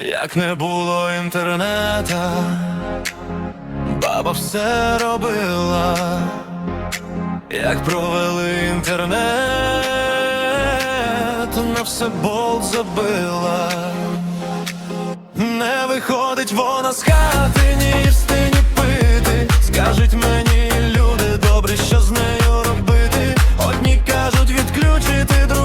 Як не було інтернета, баба все робила, як провели інтернет, на все болт забила. Не виходить вона з хати, ні їсти, ні пити. Скажуть мені люди добрі, що з нею робити. Одні кажуть відключити, другі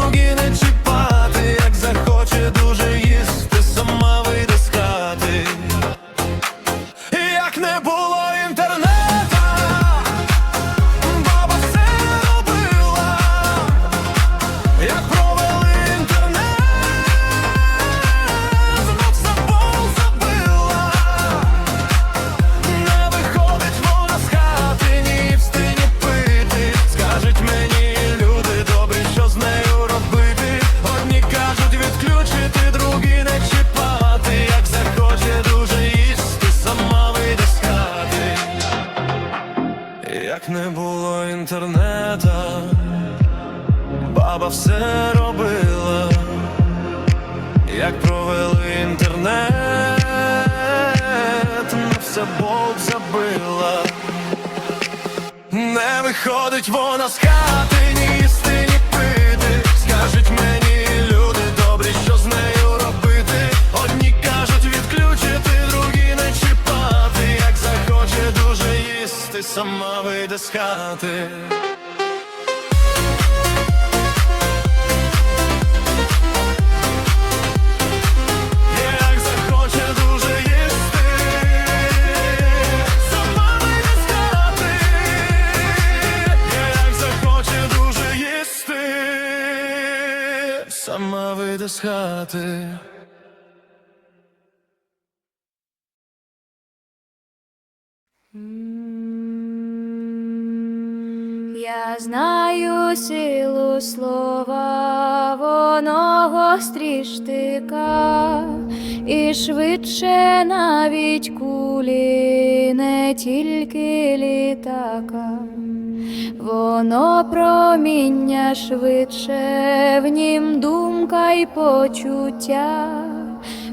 виходить вона з хати, ні їсти, ні пити. Скажуть мені люди добрі, що з нею робити. Одні кажуть відключити, другі не чіпати. Як захоче дуже їсти, сама вийде з хати. З хати. Я знаю силу слова, воно гострі штика, і швидше навіть кулі, не тільки літака. Воно проміння швидше, в нім думка й почуття,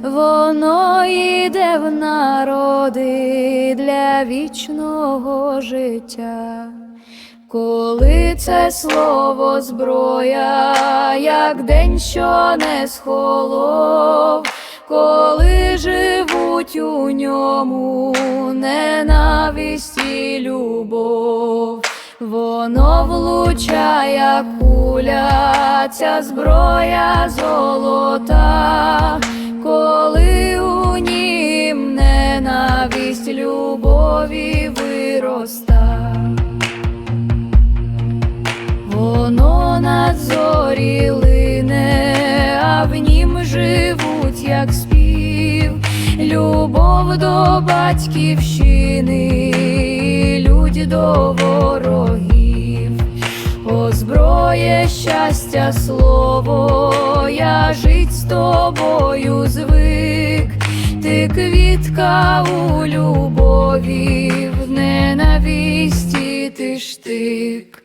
воно йде в народи для вічного життя. Коли це слово зброя, як день, що не схолов, коли живуть у ньому ненависть і любов, воно влучає куля, ця зброя золота, коли у нім ненависть любові вироста. Воно над зорі лине, а в нім живуть, як спів, любов до батьківщини, людь до ворогів, озброє щастя слово, я жить з тобою звик, ти квітка у любові, в ненависті ти штик.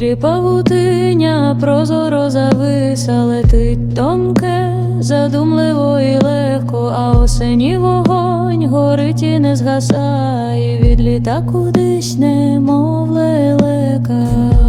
Повітрі павутиня прозоро зависа, летить тонке, задумливо і легко, а осені вогонь горить і не згасає, від літа кудись немов лелека.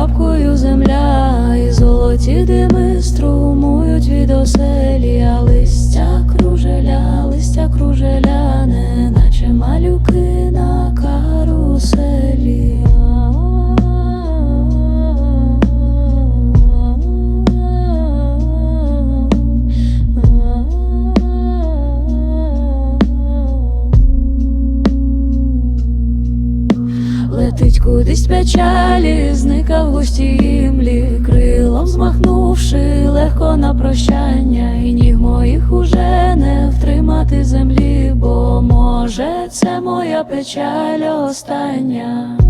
Кульбабкою земля, і золоті дими струмують від оселі, а листя кружеля, листя кружеля, не наче малюки на каруселі. Летить кудись печалі, зникав в густі імлі, крилом змахнувши легко на прощання, і ніг моїх уже не втримати землі, бо може це моя печаль остання.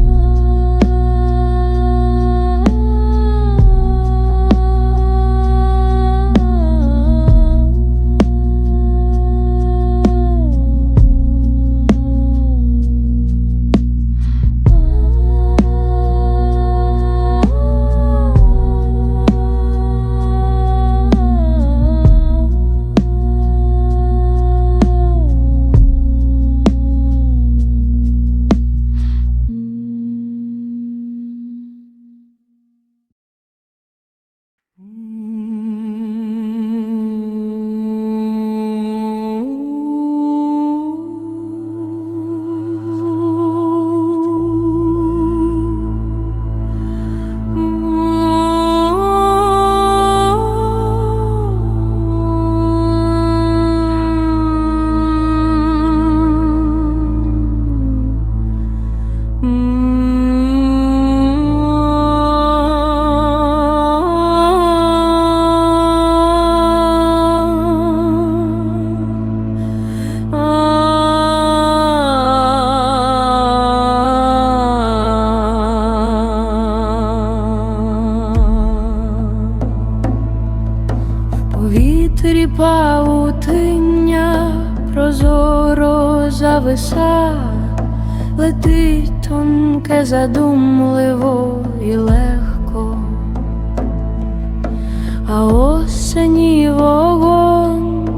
Осені вогонь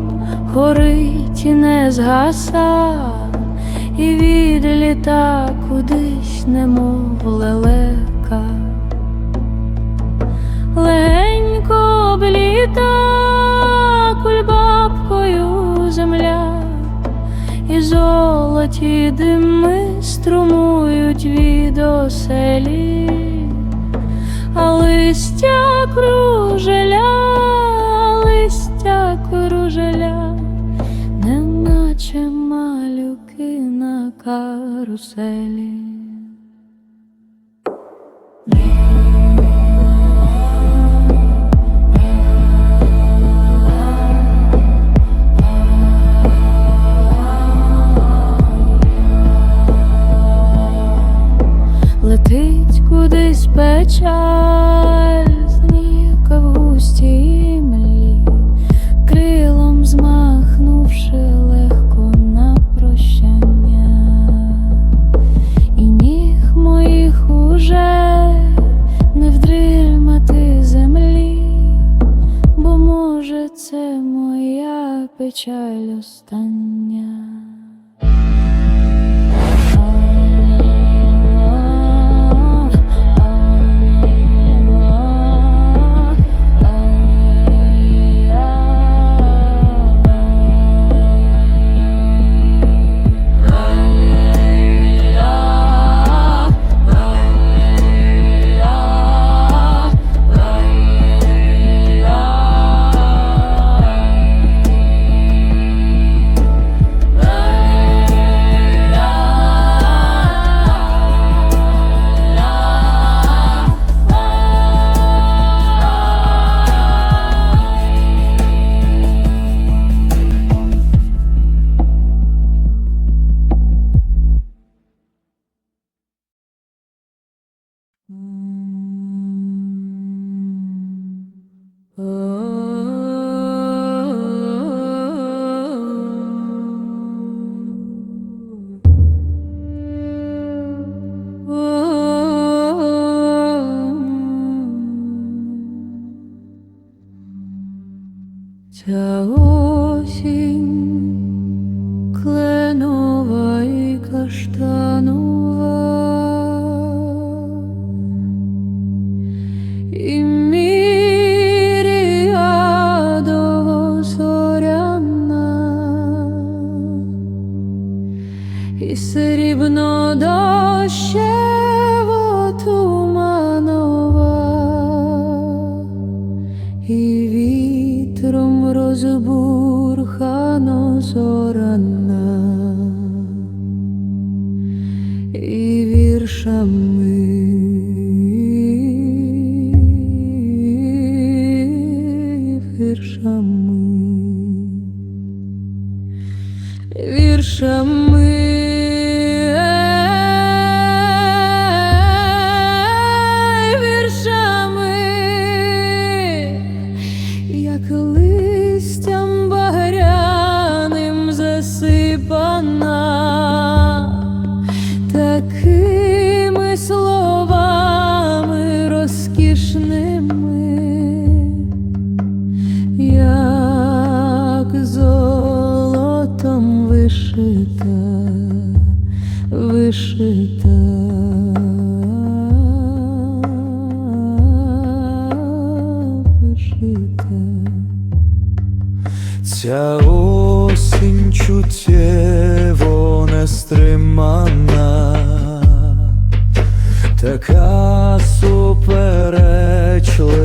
горить і не згаса, і відліта кудись, немов лелека. Легенько обліта кульбабкою земля, і золоті дими струмують від оселі, листя кружеля, листя кружеля, неначе малюки на каруселі. Летить кудись печаль, зніка в густій млі, крилом змахнувши легко на прощання, і ніг моїх уже не вдримати землі, бо може це моя печаль остання. Лагідна,